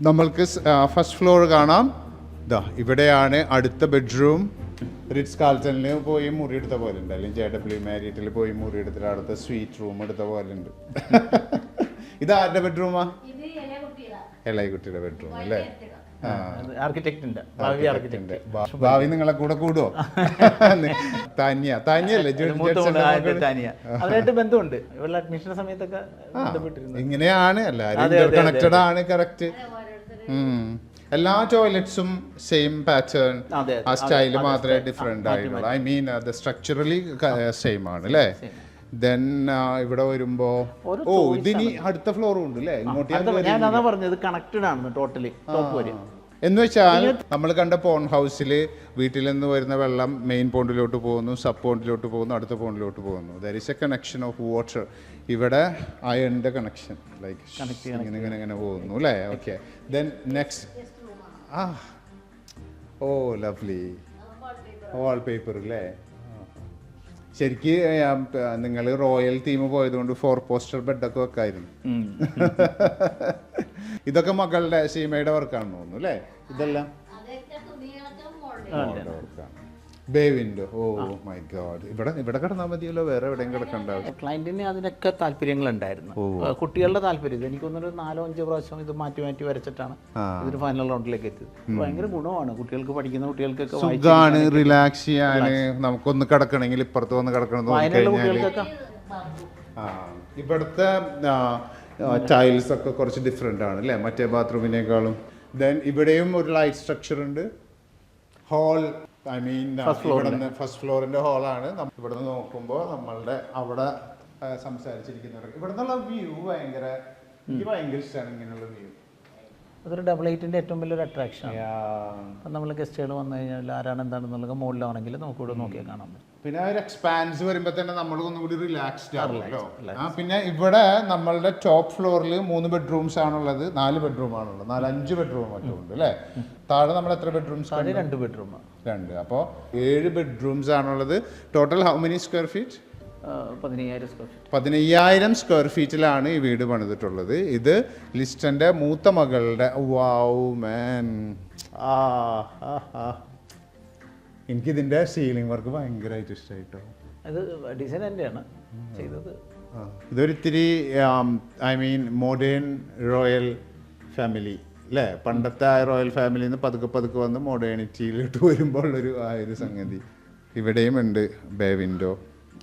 നമ്മൾക്ക് first floor കാണാം. ഇതാ ഇവിടെയാണ് അടുത്ത ബെഡ്റൂം റിറ്റ്സ് കാൾട്ടണിൽ പോയി മുറി എടുത്ത പോലെ ഉണ്ട് അല്ലെങ്കിൽ ജെ ഡബ്ല്യു മാരിയറ്റിൽ പോയി മുറി എടുത്തിട്ട് അടുത്ത സ്വീറ്റ് റൂം എടുത്ത പോലെ ഉണ്ട് ഇത് ആരുടെ ബെഡ്റൂമാ ഇത് ഇല കുട്ടിയതാ ഇളയ കുട്ടിയുടെ ബെഡ്റൂം അല്ലേ? ആർക്കിടെക്ടിന്റെ ഭാവി. നിങ്ങളെ കൂടെ കൂടുവോ? താനിയ. താനിയല്ലേ? അവരായിട്ട് ബന്ധമുണ്ട്. സമയത്തൊക്കെ ബന്ധപ്പെട്ടിരുന്നു. ഇങ്ങനെയാണ്. എല്ലാവരും അതെ, കണക്റ്റഡ് ആണ്. കറക്റ്റ് എല്ലാ ടോയ്ലറ്റ്സും സെയിം പാറ്റേൺ ആ സ്റ്റൈൽ മാത്രമേ. ഡിഫറെന്റ് ആയിട്ടുള്ളൂ. ഐ മീൻ അത് സ്ട്രക്ചറലി സെയിം ആണ് അല്ലേ ദെൻ ഇവിടെ വരുമ്പോ ഓ ഇതിനി അടുത്ത ഫ്ലോറും ഉണ്ട് അല്ലേ ഇങ്ങോട്ട് ഞാൻ അതാ പറഞ്ഞത് കണക്റ്റഡ് ആണ് ടോട്ടലി ടോപ്പ് വരെ. എന്ന് വെച്ചാൽ നമ്മൾ കണ്ട പോൺ ഹൗസിൽ വീട്ടിൽ നിന്ന് വരുന്ന വെള്ളം മെയിൻ പോണ്ടിലോട്ട് പോകുന്നു സബ് പോണ്ടിലോട്ട് പോകുന്നു അടുത്ത പോണ്ടിലോട്ട് പോകുന്നു. There is a connection of water ഇവിടെ അയണിന്റെ കണക്ഷൻ ലൈക്ക് ഇങ്ങനെ ഇങ്ങനെ ഇങ്ങനെ പോകുന്നു അല്ലേ? ഓക്കെ ദെൻ നെക്സ്റ്റ് ആ. ഓ ലവ്ലി വാൾ പേപ്പർ അല്ലേ ശരിക്ക് നിങ്ങൾ റോയൽ തീം പോയതുകൊണ്ട് ഫോർ പോസ്റ്റർ ബെഡൊക്കെ വെക്കായിരുന്നു. ഇതൊക്കെ മകളുടെ സീമയുടെ വർക്കാണെന്ന് തോന്നുന്നു അല്ലേ? ഇതെല്ലാം. Bay window. Oh my God. ഇവിടെ ഇവിടെ കിടന്നാൽ മതിയല്ലോ വേറെ എവിടെയും കിടക്കണ്ടാവും. ക്ലയന്റിന് അതിനൊക്കെ താല്പര്യങ്ങളുണ്ടായിരുന്നു. ഉണ്ടായിരുന്നു കുട്ടികളുടെ താല്പര്യം. എനിക്കൊന്നൊരു നാലോ അഞ്ചോ പ്രാവശ്യം ഇത് മാറ്റി മാറ്റി വരച്ചിട്ടാണ് ഇതൊരു ഫൈനൽ റൗണ്ടിലേക്ക് എത്തിയത്. ഭയങ്കര ഗുണമാണ്. കുട്ടികൾക്ക് പഠിക്കുന്ന കുട്ടികൾക്കൊക്കെ സുഖാണ് റിലാക്സ് ചെയ്യാൻ നമുക്കൊന്ന് കിടക്കണമെങ്കിൽ ഇപ്പുറത്ത് വന്ന് കിടക്കണം കുട്ടികൾക്കൊക്കെ? ഇവിടുത്തെ ടൈൽസ് ഒക്കെ കുറച്ച് ഡിഫറെന്റ് ആണ് അല്ലേ? മറ്റേ ബാത്റൂമിനേക്കാളും ദെൻ ഇവിടെയും ഒരു ലൈറ്റ് സ്ട്രക്ചർ ഉണ്ട്. ഹോൾ ഐ മീൻ ഇവിടുന്ന് ഫസ്റ്റ് ഫ്ലോറിന്റെ ഹാളാണ് ഇവിടുന്ന് നോക്കുമ്പോൾ നമ്മളുടെ അവിടെ സംസാരിച്ചിരിക്കുന്നവർ ഇവിടെ നിന്നുള്ള വ്യൂ ഭയങ്കര എനിക്ക് ഭയങ്കര ഇഷ്ടമാണ് ഇങ്ങനെയുള്ള വ്യൂ അതൊരു ഡബിൾ എയ്റ്റിന്റെ ഏറ്റവും വലിയൊരു അട്രാക്ഷൻ ആണ്. അപ്പം നമ്മൾ ഗസ്റ്റുകൾ വന്നു കഴിഞ്ഞാൽ ആരാണ് എന്താണെന്നുള്ളത് മുകളിലാണെങ്കിൽ നമുക്ക് ഇവിടെ നോക്കിയാൽ കാണാൻ പറ്റും. പിന്നെ ഒരു എക്സ്പാൻസ് വരുമ്പോൾ തന്നെ നമ്മൾ ഒന്നുകൂടി റിലാക്സ്ഡ് ആവുമല്ലോ ആ പിന്നെ ഇവിടെ നമ്മളുടെ ടോപ്പ് ഫ്ലോറിൽ മൂന്ന് ബെഡ്റൂംസ് ആണുള്ളത് നാല് ബെഡ്റൂം ആണുള്ളത് നാല് അഞ്ച് ബെഡ്റൂം മറ്റും ഉണ്ട് അല്ലേ താഴെ നമ്മൾ എത്ര ബെഡ്റൂംസ് ആണ് രണ്ട് ബെഡ്റൂം രണ്ട്. അപ്പോൾ ഏഴ് ബെഡ്റൂംസ് ആണുള്ളത്. Total how many square feet പതിനയ്യായിരം സ്ക്വയർ ഫീറ്റ് പതിനയ്യായിരം സ്ക്വയർ ഫീറ്റിലാണ് ഈ വീട് പണിതിട്ടുള്ളത്. ഇത് ലിസ്റ്റന്റെ മൂത്ത മകളുടെ വാവ് മാൻ ആ. എനിക്കിതിന്റെ സീലിംഗ് വർക്ക് ഭയങ്കരമായിട്ട് ഇഷ്ടമായിട്ടോ അത് ഡിസൈൻ തന്നെയാണ്. ചെയ്തത്. ഇതൊരിത്തിരി I mean modern royal family അല്ലേ പണ്ടത്തെ ആ റോയൽ ഫാമിലിയിൽ നിന്ന് പതുക്കെ പതുക്കെ വന്ന് മോഡേണിറ്റിയിലോട്ട് വരുമ്പോൾ ഉള്ളൊരു ആ ഒരു സംഗതി. ഇവിടെയും ഉണ്ട് ബേ വിൻഡോ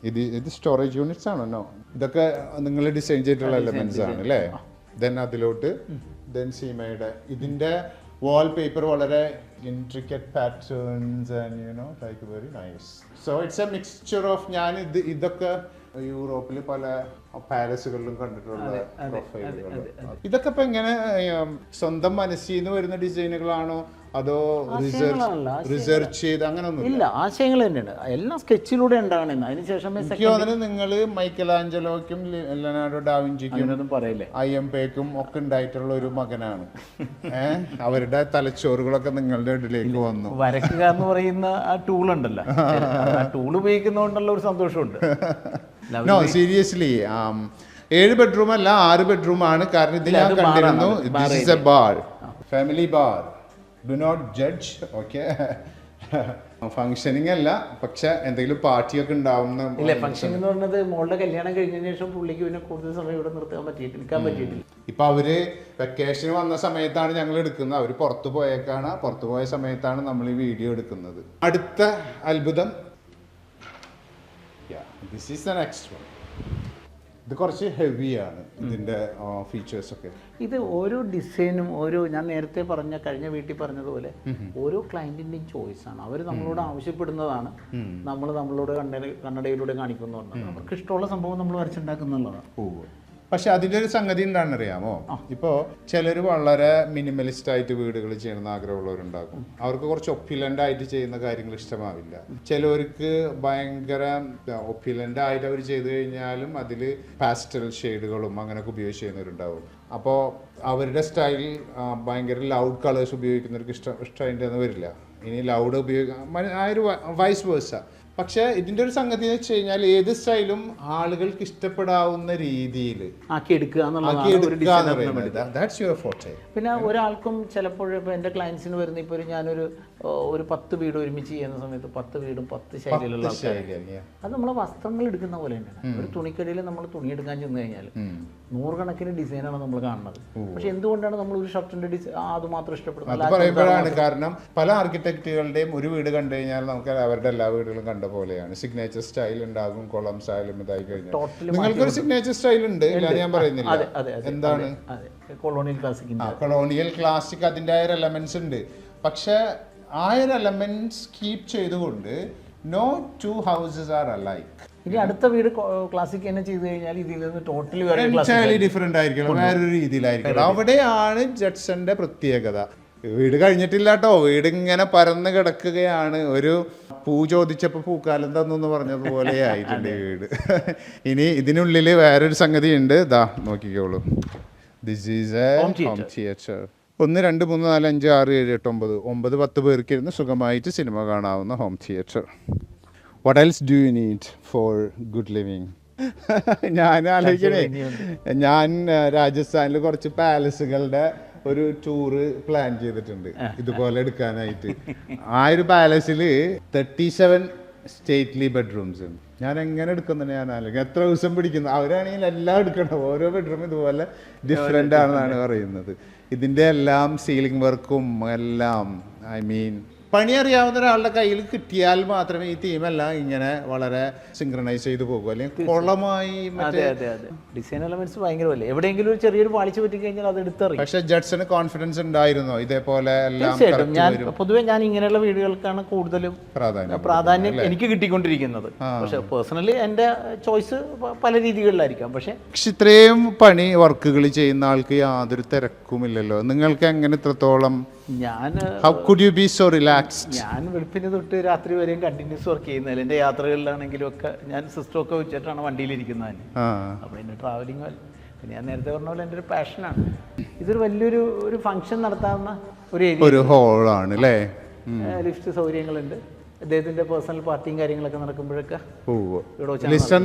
ഇത് ഇത് സ്റ്റോറേജ് യൂണിറ്റ്സ് ആണോ ഇതൊക്കെ നിങ്ങൾ ഡിസൈൻ ചെയ്തിട്ടുള്ള എലമെന്റ്സ് ആണ് അല്ലേ ദെൻ അതിലോട്ട് ദെൻ സീമയുടെ. ഇതിന്റെ വാൾ പേപ്പർ വളരെ intricate patterns and you know like very nice so it's a mixture of ഞാൻ ഇത് ഇതൊക്കെ യൂറോപ്പിൽ പല പാലസുകളിലും കണ്ടിട്ടുള്ള പ്രൊഫൈലുകൾ ഇതൊക്കെ ഇപ്പൊ എങ്ങനെ സ്വന്തം മനസ്സിൽ നിന്ന് വരുന്ന ഡിസൈനുകളാണോ? അതോ റിസർച്ച് റിസർച്ച് ചെയ്ത് അങ്ങനെ ഒന്നും ഇല്ല ആശയങ്ങൾ തന്നെയാണ് എല്ലാം സ്കെച്ചിലൂടെ ഉണ്ടാകണമെന്ന് അതിനുശേഷം നിങ്ങൾ മൈക്കൽ നിങ്ങൾ മൈക്കലാഞ്ചലോയ്ക്കും ലെനാർഡോ ഡാവിഞ്ചിക്കും പറയില്ലേ? ഐ എം പേക്കും ഒക്കെ ഉണ്ടായിട്ടുള്ള ഒരു മകനാണ്. അവരുടെ തലച്ചോറുകളൊക്കെ നിങ്ങളുടെ ഇടയിലേക്ക് വന്നു. വരക്കുക എന്ന് പറയുന്ന ആ ടൂൾ ഉണ്ടല്ലോ. ആ ടൂൾ ഉപയോഗിക്കുന്നതുകൊണ്ടുള്ള ഒരു സന്തോഷമുണ്ട്. നോ സീരിയസ്ലി ഏഴ് ബെഡ്റൂം അല്ല ആറ് ബെഡ്റൂം ആണ്. കാരണം ഇത് ഞാൻ കണ്ടിരുന്നു this is a bar family bar do not judge okay functioning അല്ല പക്ഷെ എന്തെങ്കിലും പാർട്ടിയൊക്കെ ഉണ്ടാവുന്ന ഇല്ല ഫംഗ്ഷൻ എന്ന് പറഞ്ഞത് മോളുടെ കല്യാണം കഴിഞ്ഞതിന് ശേഷം പുള്ളിക്ക് പിന്നെ കൂടുതൽ സമയം ഇവിടെ നിർത്താൻ പറ്റിയിട്ട് പറ്റിയിട്ടില്ല. ഇപ്പൊ അവർ വെക്കേഷന് വന്ന സമയത്താണ് ഞങ്ങൾ എടുക്കുന്നത്. അവർ പുറത്തു പോയേക്കാണ്. പുറത്തു പോയ സമയത്താണ് നമ്മൾ ഈ വീഡിയോ എടുക്കുന്നത്. അടുത്ത അത്ഭുതം. This is the next one ഇത് കുറച്ച് ഹെവിയാണ് ഇതിന്റെ ഫീച്ചേഴ്സൊക്കെ. ഇത് ഓരോ ഡിസൈനും ഓരോ ഞാൻ നേരത്തെ പറഞ്ഞ കഴിഞ്ഞ വീട്ടിൽ പറഞ്ഞതുപോലെ ഓരോ ക്ലയന്റിന്റെയും ചോയ്സ് ആണ് അവർ നമ്മളോട് ആവശ്യപ്പെടുന്നതാണ്. നമ്മൾ നമ്മളോട് കണ്ണട കണ്ണടയിലൂടെ കാണിക്കുന്നതാണ് അവർക്ക് ഇഷ്ടമുള്ള സംഭവം നമ്മൾ വരച്ചുണ്ടാക്കുന്നുള്ളതാണ് പക്ഷെ അതിന്റെ ഒരു സംഗതി എന്താണെന്ന് അറിയാമോ ഇപ്പോൾ ചിലർ വളരെ മിനിമലിസ്റ്റ് ആയിട്ട് വീടുകൾ ചെയ്യണമെന്ന് ആഗ്രഹമുള്ളവരുണ്ടാകും. അവർക്ക് കുറച്ച് ഒപ്പിലന്റ് ആയിട്ട് ചെയ്യുന്ന കാര്യങ്ങൾ ഇഷ്ടമാവില്ല. ചിലവർക്ക് ഭയങ്കര ഒപ്പിലന്റ് ആയിട്ട് അവർ ചെയ്തു കഴിഞ്ഞാലും അതിൽ പാസ്റ്റൽ ഷെയ്ഡുകളും അങ്ങനെയൊക്കെ ഉപയോഗിച്ച് ചെയ്യുന്നവരുണ്ടാവും. അപ്പോൾ അവരുടെ സ്റ്റൈൽ ഭയങ്കര ലൗഡ് കളേഴ്സ് ഉപയോഗിക്കുന്നവർക്ക് ഇഷ്ടം ഇഷ്ടമായിട്ടെന്ന് വരില്ല. ഇനി ലൗഡ് ഉപയോഗിക്കാം ആ ഒരു വൈസ് വേഴ്സ പക്ഷേ ഇതിന്റെ ഒരു സംഗതി എന്ന് വെച്ച് കഴിഞ്ഞാൽ ഏത് സ്റ്റൈലും ആളുകൾക്ക് ഇഷ്ടപ്പെടാവുന്ന രീതിയിൽ ആക്കി എടുക്കുക പിന്നെ ഒരാൾക്കും ചിലപ്പോൾ ഇപ്പോൾ എന്റെ ക്ലയൻസിന് വരുന്ന ഇപ്പോൾ ഒരു ഞാനൊരു ഒരു പത്ത് വീട് ഒരുമിച്ച് ചെയ്യുന്ന സമയത്ത് പത്ത് വീടും പത്ത് ശൈലിയിലുള്ള അത് നമ്മളെ വസ്ത്രങ്ങൾ എടുക്കുന്ന പോലെ തന്നെയാണ്. ഒരു തുണിക്കടയിൽ നമ്മൾ തുണി എടുക്കാൻ ചെന്ന് കഴിഞ്ഞാൽ നൂറുകണക്കിന് ഡിസൈനാണ് നമ്മൾ കാണുന്നത്. പക്ഷെ എന്തുകൊണ്ടാണ് നമ്മൾ ഒരു ഷർട്ടിന്റെ ഡിസൈൻ അത് മാത്രം ഇഷ്ടപ്പെടുന്നത്? അത് പറയുമ്പോഴാണ് കാരണം പല ആർക്കിടെക്റ്റുകളുടെയും ഒരു വീട് കണ്ടു കഴിഞ്ഞാൽ നമുക്ക് അവരുടെ എല്ലാ വീടുകളും കണ്ട പോലെയാണ്. സിഗ്നേച്ചർ സ്റ്റൈൽ ഉണ്ടാകും കൊളം സ്റ്റൈലും ഇതായി കഴിഞ്ഞാൽ. നിങ്ങൾക്കൊരു സിഗ്നേച്ചർ സ്റ്റൈൽ ഉണ്ട് ഞാൻ പറയുന്നില്ല. എന്താണ്? കൊളോണിയൽ ക്ലാസിക് കൊളോണിയൽ ക്ലാസിക് അതിന്റെ ആ എലമെന്റ്സ് ഉണ്ട്. പക്ഷെ ആ ഒരു എലമെന്റ്സ് കീപ് ചെയ്തുകൊണ്ട് no two houses are alike ഇനി അടുത്ത വീട് ക്ലാസിക് തന്നെ ചെയ്തു കഴിഞ്ഞാൽ ഇതിൽ നിന്ന് ടോട്ടലി വേറെ ഡിഫറെന്റ് ആയിരിക്കണം വേറൊരു രീതിയിലായിരിക്കണം അവിടെയാണ് ജഡ്സന്റെ പ്രത്യേകത. വീട് കഴിഞ്ഞിട്ടില്ല കേട്ടോ വീട് ഇങ്ങനെ പരന്ന് കിടക്കുകയാണ്. ഒരു പൂ ചോദിച്ചപ്പോൾ പൂക്കാലം തന്നു എന്ന് പറഞ്ഞതുപോലെ ആയിട്ടുണ്ട് ഈ വീട്. ഇനി ഇതിനുള്ളിൽ വേറൊരു സംഗതി ഉണ്ട് ദാ നോക്കിക്കോളൂ. This is a home theatre ഒന്ന് രണ്ട് മൂന്ന് നാല് അഞ്ച് ആറ് ഏഴ് എട്ട് ഒമ്പത്. ഒമ്പത് പത്ത് പേർക്കിരുന്ന് സുഖമായിട്ട് സിനിമ കാണാവുന്ന home theatre what else do you need for good living ഞാൻ ആലോചിക്കണേ ഞാൻ രാജസ്ഥാനിൽ കുറച്ച് പാലസുകളുടെ ഒരു ടൂറ് പ്ലാൻ ചെയ്തിട്ടുണ്ട് ഇതുപോലെ എടുക്കാനായിട്ട്. ആ ഒരു പാലസിൽ തേർട്ടി സെവൻ സ്റ്റേറ്റ്ലി ബെഡ്റൂംസ് ഉണ്ട്. ഞാൻ എങ്ങനെ എടുക്കുന്നുണ്ട് ഞാൻ ആലോചിക്കും. എത്ര ദിവസം പിടിക്കുന്നു? അവരാണെങ്കിൽ എല്ലാം എടുക്കണം ഓരോ ബെഡ്റൂം ഇതുപോലെ ഡിഫറെന്റ് ആണെന്നാണ് പറയുന്നത്. ഇതിന്റെ എല്ലാം സീലിംഗ് വർക്കും എല്ലാം ഐ മീൻ പണി അറിയാവുന്ന ഒരാളുടെ കയ്യിൽ കിട്ടിയാൽ മാത്രമേ ഈ തീമെല്ലാം ഇങ്ങനെ വളരെ സിങ്ക്രണൈസ് ചെയ്തു പോകൂ. അല്ലെങ്കിൽ കൊളമായി അതെ അതെ അതെ. ഡിസൈൻ എലമെന്റ്സ് ഭയങ്കരമല്ലേ എവിടെയെങ്കിലും ഒരു ചെറിയൊരു പാളിച്ച് പറ്റി കഴിഞ്ഞാൽ അത് എടുത്തറിയും. പക്ഷെ ജഡ്സിന് കോൺഫിഡൻസ് ഉണ്ടായിരുന്നോ? ഇതേപോലെ എല്ലാം തീർച്ചയായിട്ടും. ഞാൻ പൊതുവെ ഞാൻ ഇങ്ങനെയുള്ള വീടുകൾക്കാണ് കൂടുതലും പ്രാധാന്യം പ്രാധാന്യം എനിക്ക് കിട്ടിക്കൊണ്ടിരിക്കുന്നത്. പക്ഷെ പേഴ്സണലി എന്റെ ചോയ്സ് പല രീതികളിലായിരിക്കാം. പക്ഷെ പക്ഷെ ഇത്രയും പണി വർക്കുകൾ ചെയ്യുന്ന ആൾക്ക് യാതൊരു തിരക്കുമില്ലല്ലോ. നിങ്ങൾക്ക് എങ്ങനെ ഇത്രത്തോളം ഞാൻ how could you be so relaxed ഞാൻ വെളുപ്പിന് തൊട്ട് രാത്രി വരെയും കണ്ടിന്യൂസ് വർക്ക് ചെയ്യുന്നതിൽ. എന്റെ യാത്രകളിലാണെങ്കിലും ഒക്കെ ഞാൻ സിസ്റ്റർ ഒക്കെ വെച്ചിട്ടാണ് വണ്ടിയിലിരിക്കുന്നത്. തന്നെ അപ്പോൾ എന്റെ ട്രാവലിംഗ് പിന്നെ ഞാൻ നേരത്തെ പറഞ്ഞ പോലെ എന്റെ ഒരു പാഷനാണ് ഇതൊരു വലിയൊരു ഒരു ഫംഗ്ഷൻ നടത്താവുന്ന ഒരു ഏരിയ ഒരു ഹോളാണ് അല്ലേ ലിഫ്റ്റ് സൗകര്യങ്ങളുണ്ട്. അദ്ദേഹത്തിന്റെ പേഴ്സണൽ പാർട്ടിയും കാര്യങ്ങളൊക്കെ നടക്കുമ്പോഴൊക്കെ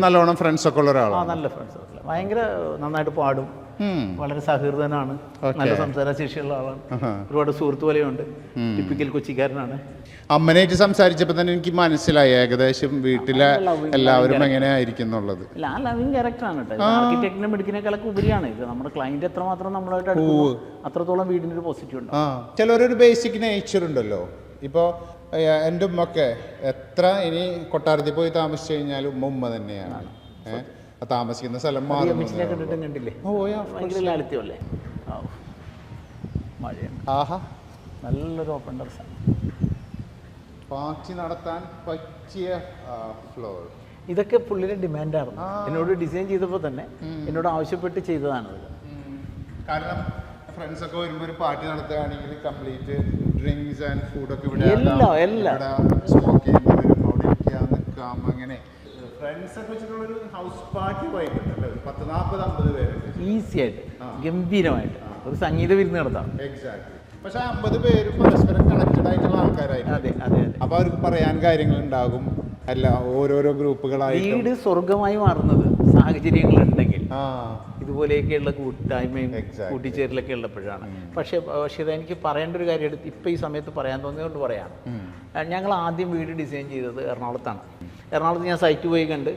നല്ലോണം ഫ്രണ്ട്സ് ഒക്കെ ഉള്ള ഒരാളാണ്. നല്ല ഫ്രണ്ട്സ് ഭയങ്കര നന്നായിട്ട് പാടും. വളരെ സഹൃദനാണ്. നല്ല സംസാരശേഷിയുള്ള ആളാണ്. ഒരുപാട് സുഹൃത്തു പോലെയുണ്ട്. ടിപ്പിക്കൽ കൊച്ചിക്കാരനാണ്. അമ്മനായിട്ട് സംസാരിച്ചപ്പോൾ തന്നെ എനിക്ക് മനസ്സിലായി ഏകദേശം വീട്ടിലെ എല്ലാവരും എങ്ങനെ ആയിരിക്കും എന്നുള്ളത്. അല്ല ആ ലവിങ് ക്യാരക്ടറാണ് കേട്ടോ. ആർക്കിടെക്ടിനെ മെഡിക്കിനേക്കാളൊക്കെ ഉപരിയാണ്. ഇത് നമ്മുടെ ക്ലയന്റ് എത്രമാത്രം നമ്മളായിട്ട് അടുക്കുന്നു അത്രത്തോളം വീടിന് ഒരു പോസിറ്റീവ് ഉണ്ട്. ചിലരൊരു ബേസിക് നേച്ചർ ഉണ്ടല്ലോ. ഇപ്പോൾ എന്റെ ഉമ്മൊക്കെ എത്ര ഇനി കൊട്ടാരത്തിൽ പോയി താമസിച്ചു കഴിഞ്ഞാലും ഉമ്മ ഉമ്മ തന്നെയാണ്. ഏഹ് താമസിക്കുന്ന സ്ഥലം കണ്ടിട്ടും കണ്ടില്ലേ? ലാളിത്യമല്ലേ? മഴയാണ് ആഹാ. നല്ലൊരു ഓപ്പൺ ടെറസാണ് പാർട്ടി നടത്താൻ പറ്റിയ ഫ്ലോർ ഇതൊക്കെ പുള്ളിയുടെ ഡിമാൻഡായിരുന്നു എന്നോട് ഡിസൈൻ ചെയ്തപ്പോൾ തന്നെ എന്നോട് ആവശ്യപ്പെട്ട് ചെയ്തതാണ് കാരണം ഫ്രണ്ട്സ് ഒക്കെ വരുമ്പോൾ ഒരു പാർട്ടി നടത്തുകയാണെങ്കിൽ കംപ്ലീറ്റ് ഡ്രിങ്ക്സ് ആൻഡ് ഫുഡൊക്കെ ഇവിടെ എല്ലാം. എല്ലാം. സ്മോക്ക് അവിടെ നിൽക്കാം അങ്ങനെ. വെച്ചിട്ടുള്ളൊരു ഹൗസ് പാർട്ടി പോയിട്ടുണ്ടല്ലോ ഒരു പത്ത് നാൽപ്പത് അമ്പത് പേര്. ഈസി ആയിട്ട് ഗംഭീരമായിട്ട്. ഒരു സംഗീത വിരുന്ന് നടത്താം. എക്സാക്ട്ലി പക്ഷെ അമ്പത് പേരും പരസ്പരം കണക്റ്റഡ് ആയിട്ടുള്ള ആൾക്കാരായിരുന്നു അതെ അതെ അപ്പൊ അവർക്ക് പറയാൻ കാര്യങ്ങൾ ഉണ്ടാകും അല്ല ഓരോരോ ഗ്രൂപ്പുകളായി വീട് സ്വർഗമായി മാറുന്നത് സാഹചര്യങ്ങൾ ഉണ്ടെങ്കിൽ ഇതുപോലെയൊക്കെയുള്ള കൂട്ടായ്മയും. കൂട്ടിച്ചേരലൊക്കെ ഉള്ളപ്പോഴാണ്. പക്ഷെ പക്ഷേ എനിക്ക് പറയേണ്ട ഒരു കാര്യം എടുത്ത് ഇപ്പം ഈ സമയത്ത് പറയാൻ തോന്നിയതുകൊണ്ട് പറയാം. ഞങ്ങൾ ആദ്യം വീട് ഡിസൈൻ ചെയ്തത് എറണാകുളത്താണ്. എറണാകുളത്ത് ഞാൻ സൈറ്റ് പോയി കണ്ട്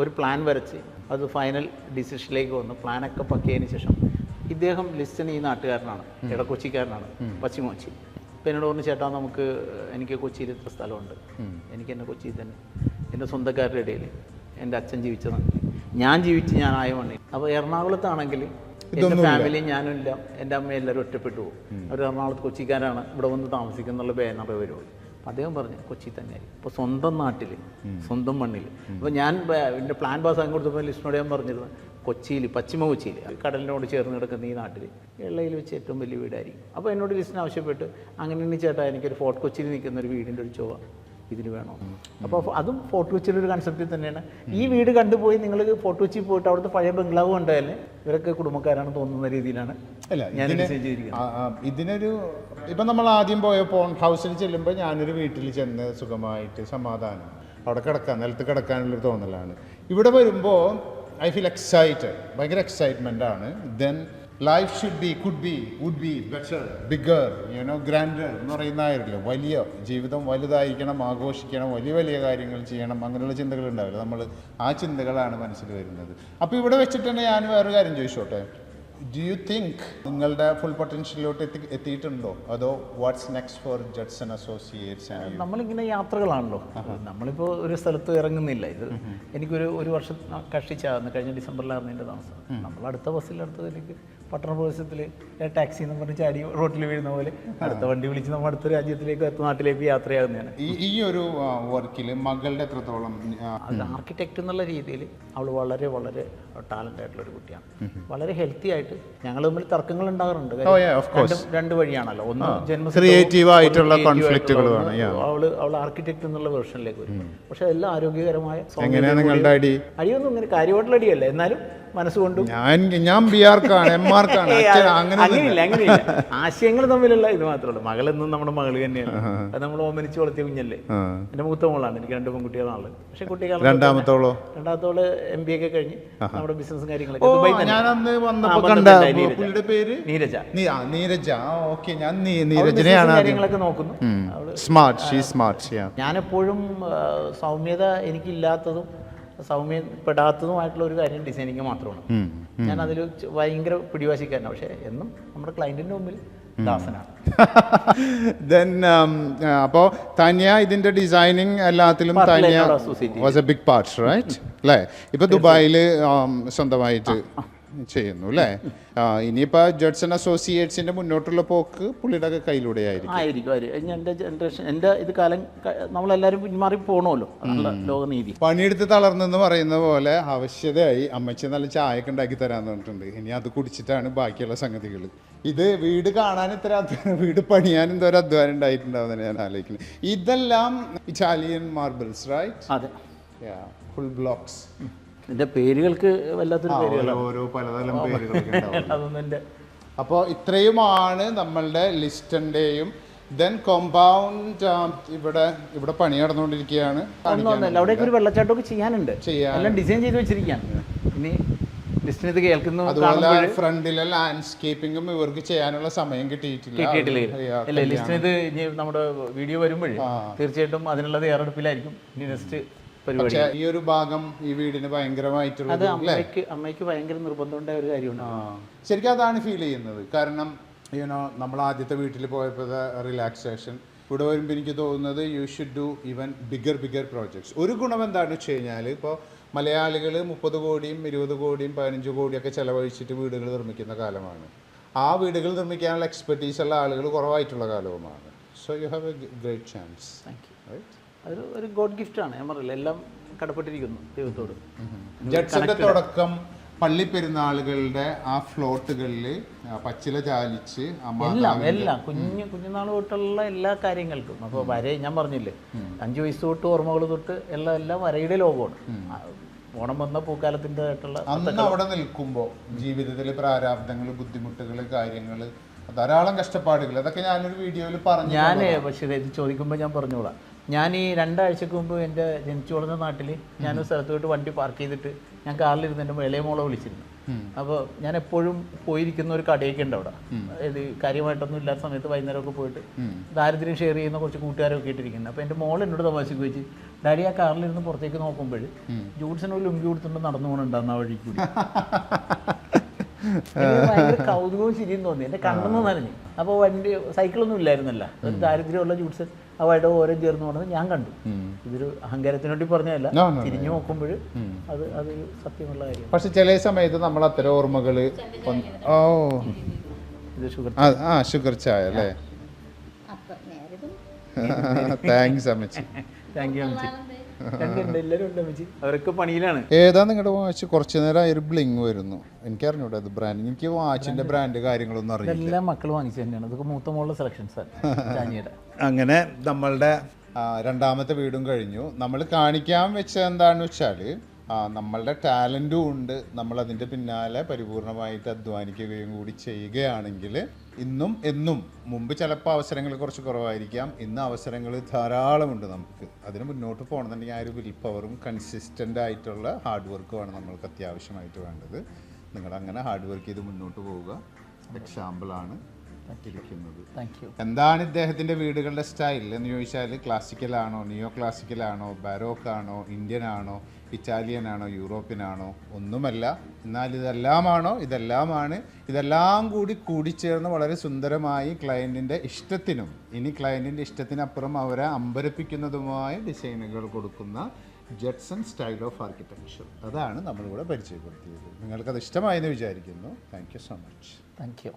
ഒരു പ്ലാൻ വരച്ച്. അത് ഫൈനൽ ഡിസിഷനിലേക്ക് വന്നു. പ്ലാനൊക്കെ പക്കിയതിന് ശേഷം ഇദ്ദേഹം ലിസ്റ്റൻ ഈ നാട്ടുകാരനാണ്. ഇടക്കൊച്ചിക്കാരനാണ് പശ്ചിമകൊച്ചി അപ്പം എന്നോട് പറഞ്ഞു ചേട്ടാ നമുക്ക് എനിക്ക് കൊച്ചിയിൽ ഇത്ര സ്ഥലമുണ്ട്. എനിക്ക് എന്റെ കൊച്ചിയിൽ തന്നെ. എന്റെ സ്വന്തക്കാരുടെ ഇടയിൽ എന്റെ അച്ഛൻ ജീവിച്ചതാണ്. ഞാൻ ജീവിച്ച് ഞാൻ ആയ മണ്ണി അപ്പോൾ എറണാകുളത്താണെങ്കിൽ എന്റെ ഫാമിലി ഞാനും ഇല്ല എന്റെ അമ്മ എല്ലാവരും ഒറ്റപ്പെട്ടു പോകും. അവർ എറണാകുളത്ത് കൊച്ചിക്കാരാണ് ഇവിടെ വന്ന് താമസിക്കുന്നുള്ള ബാനറേ വരുള്ളൂ. അപ്പം അദ്ദേഹം പറഞ്ഞു കൊച്ചി തന്നെ ഇപ്പോൾ സ്വന്തം നാട്ടിൽ സ്വന്തം മണ്ണിൽ. അപ്പോൾ ഞാൻ എന്റെ പ്ലാൻ പാസ്സാക്കി കൊടുത്തപ്പോൾ ലിസ്റ്റിനോട് ഞാൻ പറഞ്ഞിരുന്നു കൊച്ചിയിൽ പശ്ചിമ കൊച്ചിയിൽ കടലിനോട് ചേർന്ന് കിടക്കുന്ന ഈ നാട്ടിൽ എള്ളയിൽ വെച്ച് ഏറ്റവും വലിയ വീടായിരിക്കും. അപ്പോൾ എന്നോട് ലിസ്റ്റിന് ആവശ്യപ്പെട്ട് അങ്ങനെ ചേട്ടാ എനിക്കൊരു ഫോർട്ട് കൊച്ചിയിൽ നിൽക്കുന്ന ഒരു വീടിന്റെ ഒരു ചൊവ്വ ഇതിന് വേണോ? അപ്പോൾ അതും ഫോർട്ട് കൊച്ചിയുടെ ഒരു കൺസെപ്റ്റിൽ തന്നെയാണ്. ഈ വീട് കണ്ടുപോയി നിങ്ങൾ ഫോർട്ട് കൊച്ചി പോയിട്ട് അവിടുത്തെ പഴയ ബംഗ്ലാവ് കണ്ടാലേ ഇവരൊക്കെ കുടുംബക്കാരാണ് തോന്നുന്ന രീതിയിലാണ് അല്ല ഞാൻ ഇതിനൊരു ഇപ്പം നമ്മൾ ആദ്യം പോയ പോൺ ഹൗസിൽ ചെല്ലുമ്പോൾ ഞാനൊരു വീട്ടിൽ ചെന്ന് സുഖമായിട്ട് സമാധാനം. അവിടെ കിടക്കാൻ നിലത്ത് കിടക്കാനുള്ളൊരു തോന്നലാണ്. ഇവിടെ വരുമ്പോൾ ഐ ഫീൽ എക്സൈറ്റഡ് ഭയങ്കര എക്സൈറ്റ്മെന്റ് ആണ്. Then life should be could be would be better bigger you know grander എന്ന് പറയുന്നതായിരിക്കില്ല വലിയ ജീവിതം വലുതായിരിക്കണം ആഘോഷിക്കണം വലിയ വലിയ കാര്യങ്ങൾ ചെയ്യണം അങ്ങനെയുള്ള ചിന്തകൾ ഉണ്ടാവില്ല. നമ്മൾ ആ ചിന്തകളാണ് മനസ്സിൽ വരുന്നത്. അപ്പോൾ ഇവിടെ വെച്ചിട്ട് ഞാൻ വേറൊരു കാര്യം ചോദിച്ചോട്ടെ? ഡു യു തിങ്ക് നിങ്ങളുടെ ഫുൾ പൊട്ടൻഷ്യലിലോട്ട് എത്തി എത്തിയിട്ടുണ്ടോ? അതോ what's next for Judson Associates നമ്മളിങ്ങനെ യാത്രകളാണല്ലോ. നമ്മളിപ്പോൾ ഒരു സ്ഥലത്ത് ഇറങ്ങുന്നില്ല. ഇത് എനിക്കൊരു ഒരു വർഷം കഷ്ടിച്ചാകുന്നു കഴിഞ്ഞ ഡിസംബറിലായിരുന്നു എന്റെ താമസം. നമ്മൾ അടുത്ത ബസ്സിൽ അടുത്തതിലേക്ക് പട്ടണ പ്രദേശത്തിൽ ടാക്സി എന്ന് പറഞ്ഞ് ചാടി റോട്ടിൽ വീഴുന്ന പോലെ അടുത്ത വണ്ടി വിളിച്ച് നമ്മൾ അടുത്ത രാജ്യത്തിലേക്ക് അടുത്ത നാട്ടിലേക്ക് യാത്രയാകുന്നതാണ് ഈ ഒരു വർക്കിൽ മകളുടെ എത്രത്തോളം ആർക്കിടെക്ട് അത് ആർക്കിടെക്റ്റ് എന്നുള്ള രീതിയിൽ അവൾ വളരെ വളരെ ടാലന്റ് ആയിട്ടുള്ള ഒരു കുട്ടിയാണ്. വളരെ ഹെൽത്തി ആയിട്ട് ഞങ്ങൾ തമ്മിൽ തർക്കങ്ങൾ ഉണ്ടാകാറുണ്ട്. Oh. രണ്ട് വഴിയാണല്ലോ. ഒന്ന് ജന്മ ക്രിയേറ്റീവ് ആയിട്ടുള്ള yeah. അവൾ അവൾ ആർക്കിടെക്ട് എന്നുള്ള വേർഷനിലേക്ക് വരും. പക്ഷെ എല്ലാം ആരോഗ്യകരമായ അടിയൊന്നും ഇങ്ങനെ കാര്യമായിട്ടുള്ള അടിയല്ല. എന്നാലും മനസ്സുകൊണ്ടും. ഞാൻ ഞാൻ ബി ആർക്കാണ് എം ആർക്കാണ് അങ്ങനെയില്ല അങ്ങനെയില്ല. ആശയങ്ങൾ തമ്മിലുള്ള ഇത് മാത്രമേ ഉള്ളൂ. മകളെന്നും നമ്മുടെ മകൾ തന്നെയാണ്. അത് നമ്മൾ ഓമനിച്ച് വളർത്തിയ കുഞ്ഞല്ലേ? എന്റെ എന്റെ മൂത്ത മോളാണ്. എനിക്ക് രണ്ട് പെൺകുട്ടികളാണ് പക്ഷെ കുട്ടികൾ രണ്ടാമത്തോളോ? രണ്ടാമത്തോൾ എം ബി ഒക്കെ കഴിഞ്ഞ് നമ്മുടെ ബിസിനസ്സും കാര്യങ്ങളൊക്കെ. ഞാൻ നീരജ. നീരജ. ഓക്കെ ഞാൻ നീരജനെയാണ് കാര്യങ്ങളൊക്കെ നോക്കുന്നു. സ്മാർട്ട് സ്മാർട്ട് ഞാനെപ്പോഴും ആ, സൗമ്യത എനിക്കില്ലാത്തതും സൗമ്യപ്പെടാത്തതുമായിട്ടുള്ള ഒരു കാര്യം ഡിസൈനിങ് മാത്രമാണ്. ഞാൻ അതിൽ ഭയങ്കര പിടിവാശിക്കാരനാണ് പക്ഷേ എന്നും നമ്മുടെ ക്ലയന്റിന്റെ മുമ്പിൽ ദാസനാണ്. ദെൻ അപ്പോൾ തന്യ ഇതിന്റെ ഡിസൈനിങ് എല്ലാത്തിലും Tanya was a big part right അല്ലേ? ഇപ്പൊ ദുബായിൽ സ്വന്തമായിട്ട് ചെയ്യുന്നു അല്ലേ ഇനിയിപ്പോ ജഡ്സൺ അസോസിയേറ്റ്സിന്റെ മുന്നോട്ടുള്ള പോക്ക് പുള്ളിയുടെ ഒക്കെ കയ്യിലൂടെ ആയിരിക്കും. എന്റെ ജനറേഷൻ എന്റെ ഇത് കാലം നമ്മളെല്ലാരും നമ്മളെല്ലാവരും പിന്മാറി പോകണമല്ലോ ലോകനീതി. പണിയെടുത്ത് തളർന്നെന്ന് പറയുന്ന പോലെ ആവശ്യതയായി അമ്മച്ചി നല്ല ചായയൊക്കെ ഉണ്ടാക്കി തരാന്ന് പറഞ്ഞിട്ടുണ്ട്. ഇനി അത് കുടിച്ചിട്ടാണ് ബാക്കിയുള്ള സംഗതികൾ ഇത് വീട് കാണാൻ ഇത്ര വീട് പണിയാൻ എന്തോ ഒരു അധ്വാനം ഉണ്ടായിട്ടുണ്ടാവുന്ന ഞാൻ ആലോചിക്കുന്നത് ഇതെല്ലാം ഇറ്റാലിയൻ മാർബിൾസ് റൈറ്റ് അതെ. ഫുൾ ബ്ലോക്സ് എന്റെ പേരുകൾക്ക് വല്ലാത്തൊരു പേരുകളാണ്. ഓരോ പലതരം ഉണ്ടാവും. അതൊന്നും എന്റെ അപ്പോൾ ഇത്രയുമാണ് നമ്മളുടെ ലിസ്റ്റന്റെയും ദെൻ കോമ്പൗണ്ട് ഇവിടെ ഇവിടെ പണി നടന്നുകൊണ്ടിരിക്കുകയാണ്. ഒന്നും ഒന്നല്ല അവിടെയൊക്കെ ഒരു വെള്ളച്ചാട്ടമൊക്കെ ചെയ്യാനുണ്ട്. ചെയ്യാൻ. എല്ലാം ഡിസൈൻ ചെയ്ത് വെച്ചിരിക്കുകയാണ്. ഇനി ലിസ്റ്റിന് ഇത് കേൾക്കുന്നു അതുപോലെ ഫ്രണ്ടിലെ ലാൻഡ്സ്കേപ്പിംഗും ഇവർക്ക് ചെയ്യാനുള്ള സമയം കിട്ടിയിട്ടില്ല. കിട്ടിയിട്ടില്ല. ലിസ്റ്റിന് ഇത് ഇനി നമ്മുടെ വീഡിയോ വരുമ്പോഴേ തീർച്ചയായിട്ടും അതിനുള്ള തയ്യാറെടുപ്പിലായിരിക്കും. ഇനി നെക്സ്റ്റ് പക്ഷേ ഈ ഒരു ഭാഗം ഈ വീടിന് ഭയങ്കരമായിട്ടുള്ള അത് അമ്മയ്ക്ക് അമ്മയ്ക്ക് ഭയങ്കര നിർബന്ധമുണ്ടായ ഒരു കാര്യമുണ്ട്. ആ. ശരിക്കും അതാണ് ഫീൽ ചെയ്യുന്നത്. കാരണം യുനോ നമ്മൾ ആദ്യത്തെ വീട്ടിൽ പോയപ്പോൾ റിലാക്സേഷൻ ഇവിടെ വരുമ്പോൾ എനിക്ക് തോന്നുന്നത് you should do even bigger bigger projects ഒരു ഗുണം എന്താണെന്ന് വെച്ച് കഴിഞ്ഞാൽ ഇപ്പോൾ മലയാളികൾ മുപ്പത് കോടിയും ഇരുപത് കോടിയും പതിനഞ്ച് കോടിയൊക്കെ ചിലവഴിച്ചിട്ട് വീടുകൾ നിർമ്മിക്കുന്ന കാലമാണ്. ആ വീടുകൾ നിർമ്മിക്കാനുള്ള എക്സ്പെർട്ടീസ് ഉള്ള ആളുകൾ കുറവായിട്ടുള്ള കാലവുമാണ്. So you have a great chance thank you അതൊരു ഒരു ഗോഡ് ഗിഫ്റ്റാണ് ഞാൻ പറയില്ല എല്ലാം കടപ്പെട്ടിരിക്കുന്നു ദൈവത്തോട്. ജഡ്സിന്റെ തുടക്കം പള്ളി പെരുന്നാളുകളുടെ ആ ഫ്ലോട്ടുകളിൽ പച്ചില ചാലിച്ച് എല്ലാം എല്ലാം. കുഞ്ഞു കുഞ്ഞുനാൾ തൊട്ടുള്ള എല്ലാ കാര്യങ്ങൾക്കും. അപ്പോൾ വര ഞാൻ പറഞ്ഞില്ലേ അഞ്ചു വയസ്സ് തൊട്ട് ഓർമ്മകൾ തൊട്ട് എല്ലാം എല്ലാം വരയുടെ ലോകമാണ്. ഓണം വന്ന പൂക്കാലത്തിന്റെതായിട്ടുള്ള അന്ന് അവിടെ നിൽക്കുമ്പോൾ ജീവിതത്തിൽ പ്രാരാബ്ദങ്ങൾ ബുദ്ധിമുട്ടുകൾ കാര്യങ്ങൾ ധാരാളം കഷ്ടപ്പാടുകൾ അതൊക്കെ ഞാനൊരു വീഡിയോയിൽ പറഞ്ഞു ഞാൻ പക്ഷേ ഇത് ചോദിക്കുമ്പോൾ ഞാൻ പറഞ്ഞോളാം. ഞാൻ ഈ രണ്ടാഴ്ചക്ക് മുമ്പ് എന്റെ ജനിച്ചു വളർന്ന നാട്ടിൽ ഞാനൊരു സ്ഥലത്ത് പോയിട്ട് വണ്ടി പാർക്ക് ചെയ്തിട്ട് ഞാൻ കാറിലിരുന്ന് എന്റെ ഇളയ മോളെ വിളിച്ചിരുന്നു. അപ്പോൾ ഞാൻ എപ്പോഴും പോയിരിക്കുന്ന ഒരു കടയൊക്കെ ഉണ്ട് അവിടെ. ഇത് കാര്യമായിട്ടൊന്നും ഇല്ലാത്ത സമയത്ത് വൈകുന്നേരമൊക്കെ പോയിട്ട് ദാരിദ്ര്യം ഷെയർ ചെയ്യുന്ന കുറച്ച് കൂട്ടുകാരൊക്കെ ഇട്ടിരിക്കുന്നത് അപ്പോൾ എന്റെ മോൾ എന്നോട് തമാശക്ക് വെച്ച് ഡാഡി ആ കാറിലിരുന്ന് പുറത്തേക്ക് നോക്കുമ്പോൾ ജൂഡ്സിന് ഒരു ലുങ്കി കൊടുത്തിട്ട് നടന്നു പോകണുണ്ടാകുന്ന ആ വഴി കൂടി. കൗതുകവും ശരിയും തോന്നി. എന്റെ കണ്ണെന്ന് നനഞ്ഞു. അപ്പോൾ വണ്ടി സൈക്കിളൊന്നും ഇല്ലായിരുന്നല്ല. ഒരു ദാരിദ്ര്യമുള്ള ജൂട്സ് ആ വയട ഓരോ ചേർന്ന് പോണത് ഞാൻ കണ്ടു. ഇതൊരു അഹങ്കാരത്തിന് വേണ്ടി പറഞ്ഞതല്ല. തിരിഞ്ഞു നോക്കുമ്പോൾ അത് അതൊരു സത്യമുള്ള കാര്യം. പക്ഷെ ചില സമയത്ത് നമ്മൾ അത്തരം ഓർമ്മകൾ ഓ. ഇത് ഷുഗർ ആ, ഷുഗർ ചായ അല്ലേ? താങ്ക്സ് അമ്മച്ചി. താങ്ക് യു അമ്മച്ചി. അവരൊക്കെ പണിയിലാണ്. ഏതാ നിങ്ങളുടെ വാച്ച് കുറച്ചു നേരം ഒരു ബ്ലിങ് വരുന്നു. എനിക്കറിഞ്ഞൂടെ അത് ബ്രാൻഡ് എനിക്ക് വാച്ചിന്റെ ബ്രാൻഡ് കാര്യങ്ങളൊന്നും അറിയില്ല. എല്ലാ മക്കൾ വാങ്ങിച്ചു തന്നെയാണ്. ഇതൊക്കെ മൂത്ത മോളുടെ സെലക്ഷൻസ് ചാനിയുടെ അങ്ങനെ നമ്മളുടെ രണ്ടാമത്തെ വീടും കഴിഞ്ഞു. നമ്മൾ കാണിക്കാൻ വെച്ച എന്താണെന്ന് വെച്ചാൽ നമ്മളുടെ ടാലന്റും ഉണ്ട്. നമ്മളതിന്റെ പിന്നാലെ പരിപൂർണമായിട്ട് അധ്വാനിക്കുകയും കൂടി ചെയ്യുകയാണെങ്കിൽ ഇന്നും എന്നും മുമ്പ് ചിലപ്പോൾ അവസരങ്ങൾ കുറച്ച് കുറവായിരിക്കാം. ഇന്ന് അവസരങ്ങൾ ധാരാളമുണ്ട് നമുക്ക്. അതിന് മുന്നോട്ട് പോകണമെന്നുണ്ടെങ്കിൽ ആ ഒരു വിൽ പവറും കൺസിസ്റ്റന്റ് ആയിട്ടുള്ള ഹാർഡ് വർക്കുമാണ് നമ്മൾക്ക് അത്യാവശ്യമായിട്ട് വേണ്ടത്. നിങ്ങൾ അങ്ങനെ ഹാർഡ് വർക്ക് ചെയ്ത് മുന്നോട്ട് പോവുക. എക്സാമ്പിളാണ് ഇരിക്കുന്നത് എന്താണ് ഇദ്ദേഹത്തിന്റെ വീടുകളുടെ സ്റ്റൈൽ എന്ന് ചോദിച്ചാൽ ക്ലാസിക്കൽ ആണോ നിയോ ക്ലാസിക്കൽ ആണോ ബാരോക്ക് ആണോ ഇന്ത്യൻ ആണോ? യൂറോപ്യൻ ആണോ ഒന്നുമല്ല. എന്നാൽ ഇതെല്ലാമാണോ? ഇതെല്ലാമാണ്. ഇതെല്ലാം കൂടി കൂടിച്ചേർന്ന് വളരെ സുന്ദരമായി ക്ലയന്റിന്റെ ഇഷ്ടത്തിനും ഇനി ക്ലയന്റിന്റെ ഇഷ്ടത്തിനപ്പുറം അവരെ അമ്പരപ്പിക്കുന്നതുമായ ഡിസൈനുകൾ കൊടുക്കുന്ന ജെറ്റ്സൺ സ്റ്റൈൽ ഓഫ് ആർക്കിടെക്ചർ അതാണ് നമ്മളിവിടെ പരിചയപ്പെടുത്തിയത്. നിങ്ങൾക്കത് ഇഷ്ടമായെന്ന് വിചാരിക്കുന്നു. Thank you so much thank you